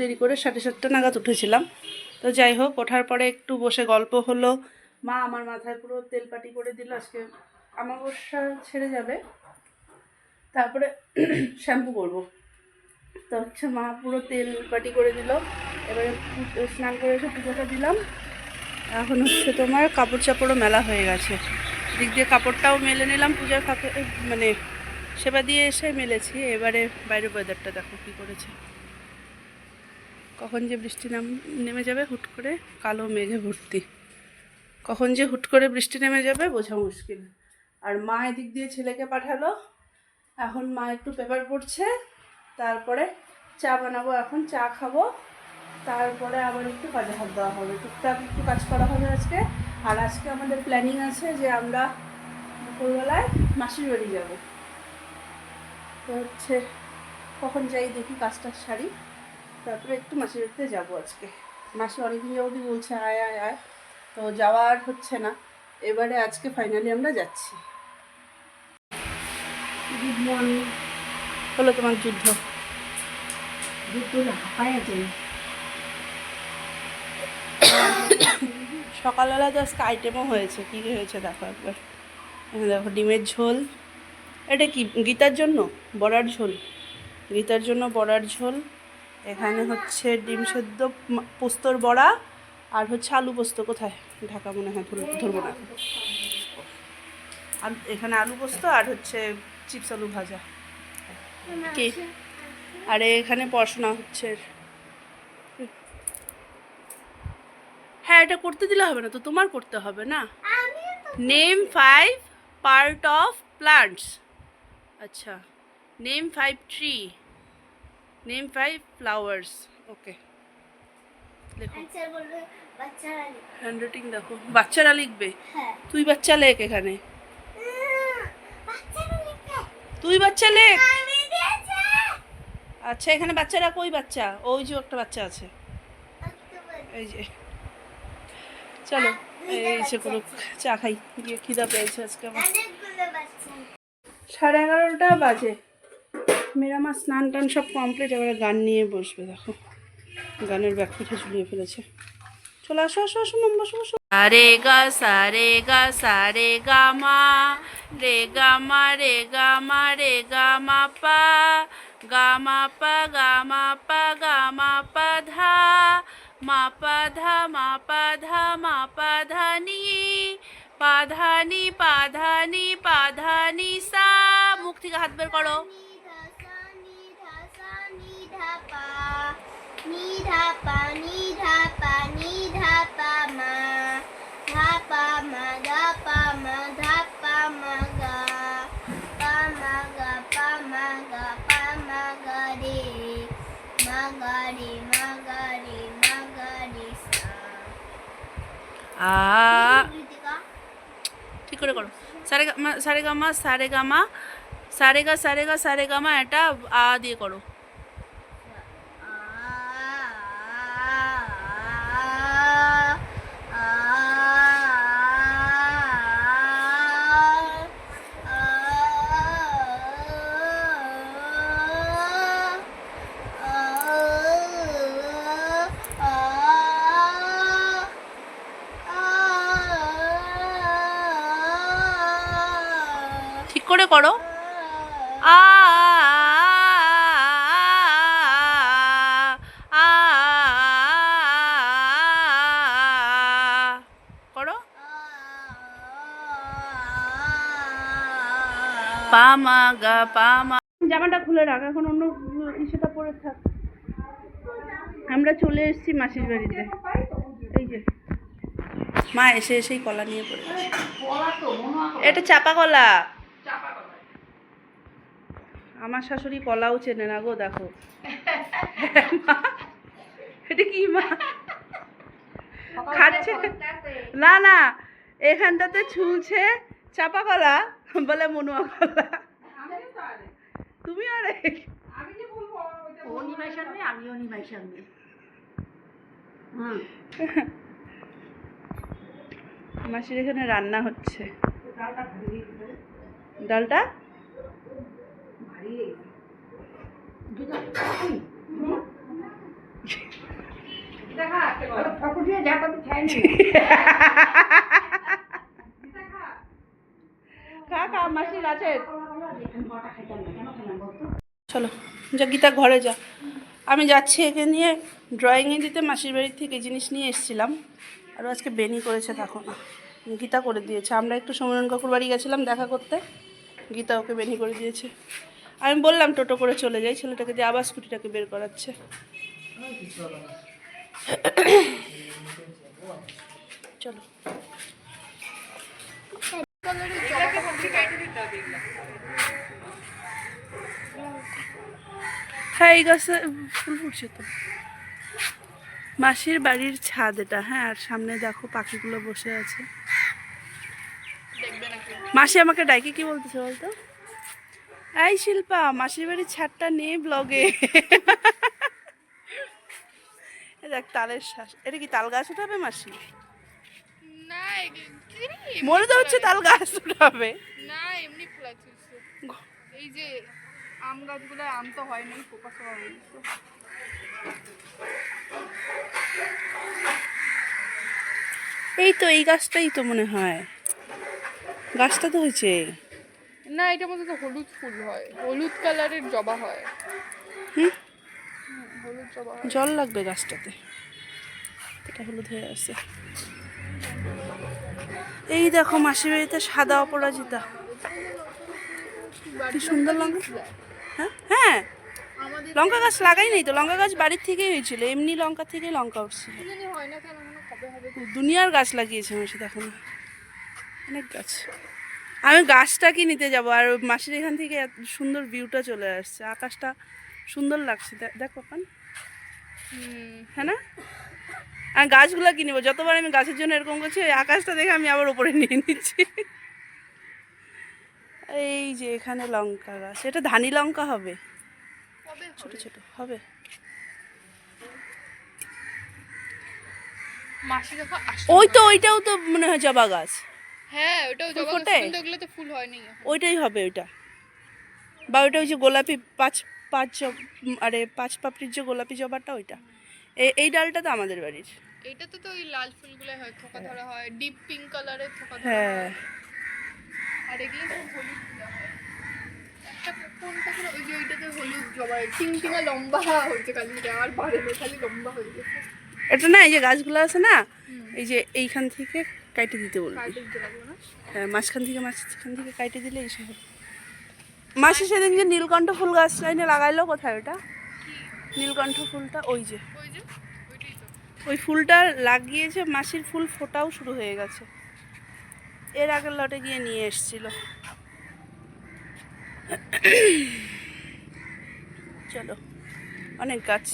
দেরি করে সাড়ে সাতটা নাগাদ উঠেছিলাম। তো যাই হোক, ওঠার পরে একটু বসে গল্প হলো। মা আমার মাথায় পুরো তেল পাটি করে দিল, আজকে আমাবস্যা ছেড়ে যাবে। তারপরে শ্যাম্পু করব। তো হচ্ছে মা পুরো তেল পাটি করে দিল। এবারে স্নান করে এসে পুজোটা দিলাম। এখন হচ্ছে তোমার কাপড় চাপড়ও মেলা হয়ে গেছে। দিক দিয়ে কাপড়টাও মেলে নিলাম পূজার ফাঁকে মানে সেবা দিয়ে এসে মেলেছি। এবারে বাইরের ওয়েদারটা দেখো কী করেছে। কখন যে বৃষ্টি নাম, নেমে যাবে হুট করে কালো মেঘে ভর্তি। কখন যে হুট করে বৃষ্টি নেমে যাবে বোঝা মুশকিল। আর মা এদিক দিয়ে ছেলেকে পাঠালো। এখন মা একটু পেপার পড়ছে। তারপরে চা বানাবো, এখন চা খাব। তারপরে আবার একটু কাজে হাত দেওয়া হবে। টুকটাক একটু কাজ করা হবে আজকে। আর আজকে আমাদের প্ল্যানিং আছে যে আমরা দুপুরবেলায় মাসির বাড়ি যাব। তো হচ্ছে কখন যাই দেখি কাজটা সারি। তারপরে একটু মাসির বাড়িতে যাব আজকে। মাসি অনেকদিন যাবতই বলছে, আয় আয় আয়। তো যাওয়ার হচ্ছে না। এবারে আজকে ফাইনালি আমরা যাচ্ছি। গুড মর্নিং হলো তোমার যুদ্ধ। দুপুর হাঁপায় আছে। সকালবেলা জাস্ট আইটেমও হয়েছে। কী হয়েছে দেখো একবার। দেখো, ডিমের ঝোল। এটা কি, গীতার জন্য? বড়ার ঝোল। গীতার জন্য বড়ার ঝোল। এখানে হচ্ছে ডিম সেদ্ধ পোস্তর বড়া আর হচ্ছে আলু পোস্ত। কোথায়? ঢাকা মনে হয় ধর- ধরবো না। আর এখানে আলু পোস্ত আর হচ্ছে চিপস আলু ভাজা। কি? আর এখানে পড়াশোনা হচ্ছে। হ্যাঁ এটা করতে দিলে হবে না তো, তোমার করতে হবে না। Name five part of plants. আচ্ছা name five tree. Name five flowers okay. Handwriting দেখো। বাচ্চারা লিখবে? হ্যাঁ। তুই বাচ্চা লেখ এখানে। তুই বাচ্চা লেখ। আচ্ছা এখানে বাচ্চারা কই বাচ্চা? ওই যে একটা বাচ্চা আছে। এই যে। চলো এই যে কোনো চা খাই। গিয়ে খিদা পেয়েছে আজকে আমার। সাড়ে এগারোটা বাজে। মেয়েরা আমার স্নান টান সব কমপ্লিট এবারে গান নিয়ে বসবে, দেখো। গানের ব্যাগটা ঝুলিয়ে ফেলেছে। চলে আসো আসো আসো, মাম, বসো বসো। সারে গা সারে গা সারে গা মা, রে গা মা, রে গা মা, রে গা মা পা, গা মা পা, গা মা পা, গা মা পা ধা, মা পা ধা, মা পা ধা, মা পা ধা নি, পা ধা নি, পা ধা নি, পা ধা নি সা। মুখ থেকে হাত বের করো। আ ঠিক করে করো সারে গা মা। সারে গা। মা সারে গা মা সারে গা সারে গা সারে গা মা এটা আ দিয়ে করো। করে করো আ করো পা মা গা পা মা জামাটা খুলে রাখ এখন অন্য ইসেটা পরে থাক আমরা চলে এসেছি মাসির বাড়িতে এই যে মা এসে এসেই কলা নিয়ে পড়ে এটা চাপা কলা আমার শাশুড়ি কলাও চেনে না গো দেখো। এটা কি মা? খাচ্ছে? না না এখানটাতে ছুলছে চাপা কলা বলে মনুয়া কলা তুমি আরে? আমিও নিমাই সামনে। মাসির এখানে রান্না হচ্ছে। ডালটা? চলো, যা গীতা ঘরে যা। আমি যাচ্ছি একে নিয়ে ড্রয়িংয়ে দিতে, মাসির বাড়ির থেকে জিনিস নিয়ে এসেছিলাম। আর আজকে বেনি করেছে তখন গীতা করে দিয়েছে। আমরা একটু সমরণ কাকুর বাড়ি গেছিলাম দেখা করতে। গীতা ওকে বেনি করে দিয়েছে। আমি বললাম টোটো করে চলে যাই, ছেলেটাকে যে আবার স্কুটিটাকে বের করাচ্ছে। চলো। হ্যাঁ এই গাছে ফুল ফুটছে তো। মাসির বাড়ির ছাদ এটা হ্যাঁ আর সামনে দেখো পাখিগুলো বসে আছে। মাসি আমাকে ডাইকে কি বলতেছে বলতো? এই শিল্পা মাসির বাড়ির ছাদটা নেই ব্লগে দেখ তালের শ্বাস। এটা কি তাল গাছ উঠাবে মাসি? না কি মনে তো হচ্ছে তাল গাছ উঠাবে। না এমনি এই যে আম গাছগুলো আম তো হয় নাই পোকা খাওয়া হয়ে এই তো এই গাছটাই তো মনে হয়। গাছটা তো হয়েছে। না এটা মধ্যে তো হলুদ ফুল হয়। হলুদ কালারের জবা হয়। হুম? হলুদ জবা হয়। জল লাগবে গাছটাতে। এটা হলুদ হয়ে আছে। এই দেখো মাসির বাড়িতে সাদা অপরাজিতা। কি সুন্দর লঙ্কা। হ্যাঁ? হ্যাঁ। লঙ্কা গাছ লাগাই নাই তো? লঙ্কা গাছ বাড়ির থেকেই হয়েছিল। এমনি লঙ্কা থেকে লঙ্কা উঠছিল। দুনিয়ার গাছ লাগিয়েছে মাসি দেখো না। অনেক গাছ। আমি গাছটা কি নিতে যাব? আর মাসির এখান থেকে সুন্দর ভিউটা চলে আসছে। আকাশটা সুন্দর লাগছে। দেখ পাপান হ্যাঁ না? আর গাছগুলো কিনবো যতবার আমি গাছের জন্য এরকম করছি ওই আকাশটা দেখে আমি আবার উপরে নিয়ে নিচ্ছি। এই যে এখানে লঙ্কা গাছ। এটা ধানি লঙ্কা হবে? ছোট ছোট। হবে? ওই তো ওইটাও তো মনে হয় জবা গাছ। হ্যাঁ ওটাও জবা ফোটে? কিন্তু ওগুলো তো ফুল হয়নি। ওইটাই হবে ওইটা। বা ওইটা ওই যে গোলাপি পাঁচ পাঁচ আরে পাঁচ পাপড়ির যে গোলাপি জবাটা ওইটা। এই ডালটা তো আমাদের বাড়ির। এটাতে তো ওই লাল ফুলগুলো হয় থোকা ধরা হয় ডিপ পিঙ্ক কালারের থোকা ধরা হ্যাঁ। আর এগুলো সব হলুদ ফুল হয়। একটা কোনটা করে ওই যে ওইটাতে হলুদ জবা টিং টিঙা লম্বা হয়েছে কালিটা আর বাড়ে খালি লম্বা হয়ে গেছে। এটা না এই যে গাছগুলো আছে না এই যে এইখান থেকে কাইটে দিতে বলবি। হ্যাঁ মাঝখান থেকে মাঝখান থেকে কাইটে দিলে এইসব। মাসি সেদিন যে নীলকণ্ঠ ফুল গাছ লাইনে লাগাইলো কোথায় ওটা? নীলকণ্ঠ ফুলটা ওই যে। ওই যে? ওই ফুলটা লাগিয়েছে মাসির ফুল ফোটাও শুরু হয়ে গেছে। এর আগের লটে গিয়ে নিয়ে এসছিল। চলো অনেক গাছ।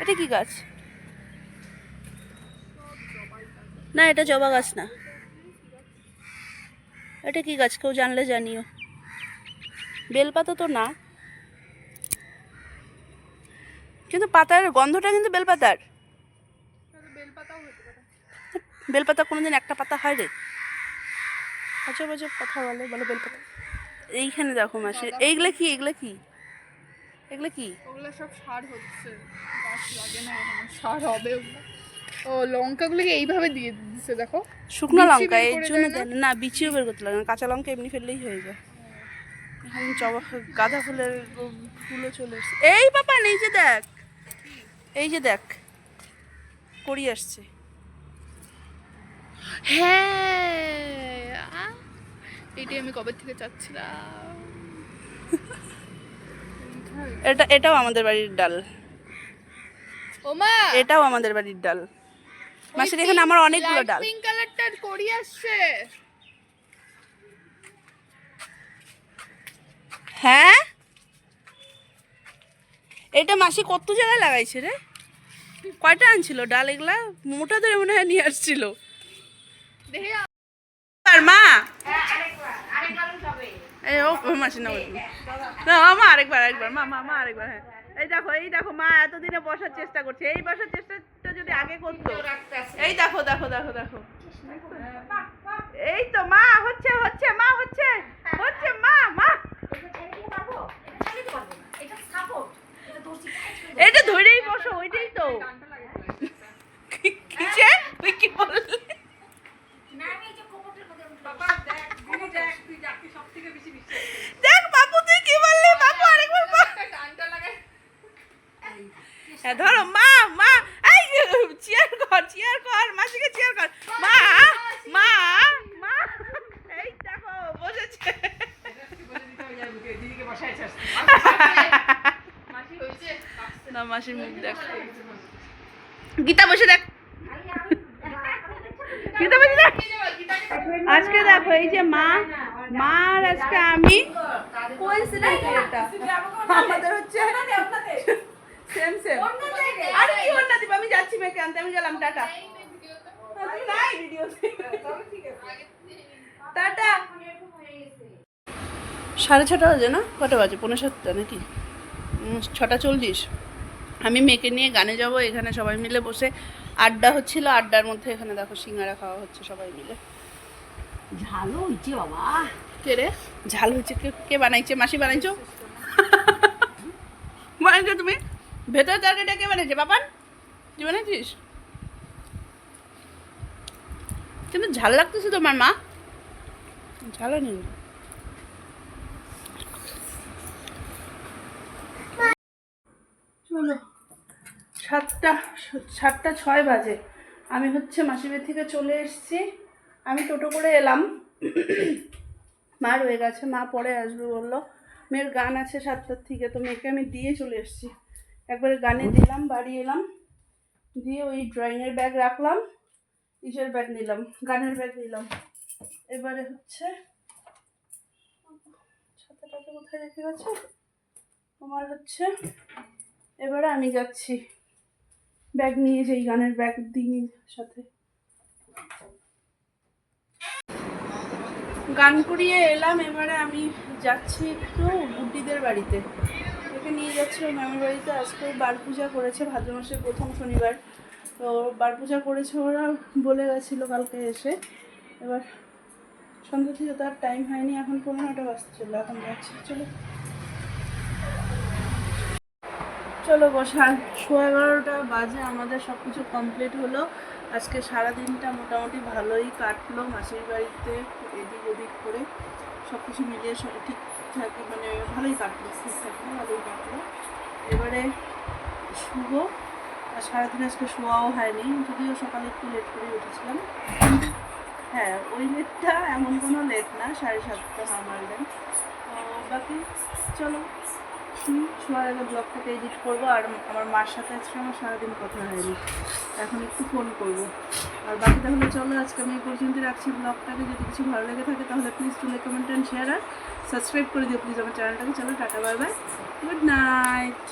এটা কি গাছ? না, এটা জবা গাছ না। এটা কি গাছ? কেউ জানলে জানিও। বেলপাতা তো না। কিন্তু পাতার গন্ধটা কিন্তু বেলপাতার। বেলপাতা কোনোদিন একটা পাতা হয় রে। আজব আজব কথা বলে বলে বেলপাতা। এইখানে দেখো মাসি, এইগুলা কি এগুলা কি? এগুলা কি? সব সার হচ্ছে। গাছ লাগে না, সার হবে ওগুলো ও লঙ্কাগুলোকে এইভাবে দিয়ে দিচ্ছে দেখো। শুকনো লঙ্কা এর জন্য না। বিচিও বের করতে লাগে না কাঁচা লঙ্কা এমনি ফেললেই হয়ে যায়। এখন জবা গাঁদা ফুলের ফুলও চলে এসছে। এই বাবা এই যে দেখ এই যে দেখ করি আসছে। হ্যাঁ এটাই আমি কবে থেকে চাচ্ছিলাম। এটা এটাও আমাদের বাড়ির ডাল। ওমা! এটাও আমাদের বাড়ির ডাল। মাসির এখানে আমার অনেকগুলো ডাল। পিঙ্ক কালারটার করি আসছে। হ্যাঁ? এটা মাসি কত জায়গায় লাগাইছে রে? কয়টা আনছিল ডাল এগুলা? মোটা ধরে মনে হয় নিয়ে আসছিল। আর মা? এই ও ও মাসি না মা আরেকবার আরেকবার মা মা মা আরেকবার হ্যাঁ। এই দেখো এই দেখো মা এতদিনে বসার চেষ্টা করছে। এই বসার চেষ্টাটা যদি আগে করতো। এই দেখো দেখো দেখো দেখো। এই তো মা হচ্ছে হচ্ছে মা হচ্ছে হচ্ছে মা মা। এটা ধরেই বসো ওইটাই তো। কিসে তুই কি বললি? দেখ বাপু তুই কি বললি? বাপু আরেকবার হ্যাঁ ধরো মা মা চেয়ার কর চেয়ার কর মাসিকে চেয়ার কর। মা মা মা এই দেখো বসেছে। না মাসির মুখ দেখ। গীতা বসে দেখ। গীতা বসে দেখ। আজকে দেখো এই যে মা মা আজকে আমি। আমাদের হচ্ছে সেম সেম আর কি অন্য দিব আমি যাচ্ছি মেয়েকে আনতে আমি গেলাম টাটা। নাই টাটা। সাড়ে ছটা বাজে না? কটা বাজে? পনেরো সাতটা নাকি? ছটা চল্লিশ। আমি মেয়েকে নিয়ে গানে যাব এখানে সবাই মিলে বসে আড্ডা হচ্ছিল। আড্ডার মধ্যে এখানে দেখো সিঙ্গারা খাওয়া হচ্ছে সবাই মিলে। ঝাল হয়েছে বাবা। কে রে? ঝাল হচ্ছে কে কে বানাইছে? মাসি বানাইছো? বানাইছো? তুমি? ভেতরে তরকারিটা কে বানাইছে? বাবান তুই বানাইছিস? কিন্তু ঝাল লাগতেছে তোমার মা। ঝাল নেই চলো সাতটা সাতটা ছয় বাজে। আমি হচ্ছে মাসিবের থেকে চলে এসেছি। আমি টোটো করে এলাম। মা রয়ে গেছে। মা পরে আসবে বলল। মেয়ের গান আছে সাতটার থেকে। তো মেয়েকে আমি দিয়ে চলে এসেছি। একবারে গানে দিলাম, বাড়ি এলাম। দিয়ে ওই ড্রয়িংয়ের ব্যাগ রাখলাম ইসের ব্যাগ নিলাম, গানের ব্যাগ নিলাম। এবারে হচ্ছে, ছাতাটাকে কোথায় রেখে গেছে? তোমার হচ্ছে, এবারে আমি যাচ্ছি। ব্যাগ নিয়ে যেই গানের ব্যাগ দিই সাথে। গান করিয়ে এলাম, এবারে আমি যাচ্ছি একটু বুদ্ধিদের বাড়িতে। ওকে নিয়ে যাচ্ছি ওর মামির বাড়িতে আজকে বার পূজা করেছে, ভাদ্র মাসের প্রথম শনিবার। তো বার পূজা করেছে ওরা, বলে গেছিল কালকে এসে। এবার সন্ধ্যা থেকে তার টাইম হয়নি, এখন পনেরোটা বাজছিল এখন যাচ্ছি, চলো। চলো বসান সোয়া এগারোটা বাজে, আমাদের সব কিছু কমপ্লিট হলো। আজকে সারা দিনটা মোটামুটি ভালোই কাটলো মাসির বাড়িতে, এদিক ওদিক করে। সব কিছু মিলিয়ে সব ঠিকঠাক মানে ভালোই কাটলো ঠিকঠাক না ভালোই কাটলো এবারে শুভ আর সারাদিন আজকে শোয়াও হয়নি, যদিও সকালে একটু লেট করে উঠেছিলাম। হ্যাঁ ওই লেটটা এমন কোনো লেট না, সাড়ে সাতটা না মারলেন তো বাকি, চলো শোয়ার আগে ব্লগটাকে এডিট করব। আর আমার মার সাথে আজকে আমার সারাদিন কথা হয়নি, এখন একটু ফোন করব। আর বাকি তাহলে চলো, আজকে আমি এই পর্যন্ত রাখছি ব্লগটাকে যদি কিছু ভালো লেগে থাকে, তাহলে please to like comment and share R subscribe করে দিও প্লিজ আমার চ্যানেলটাকে। চলো tata bye bye. Good night.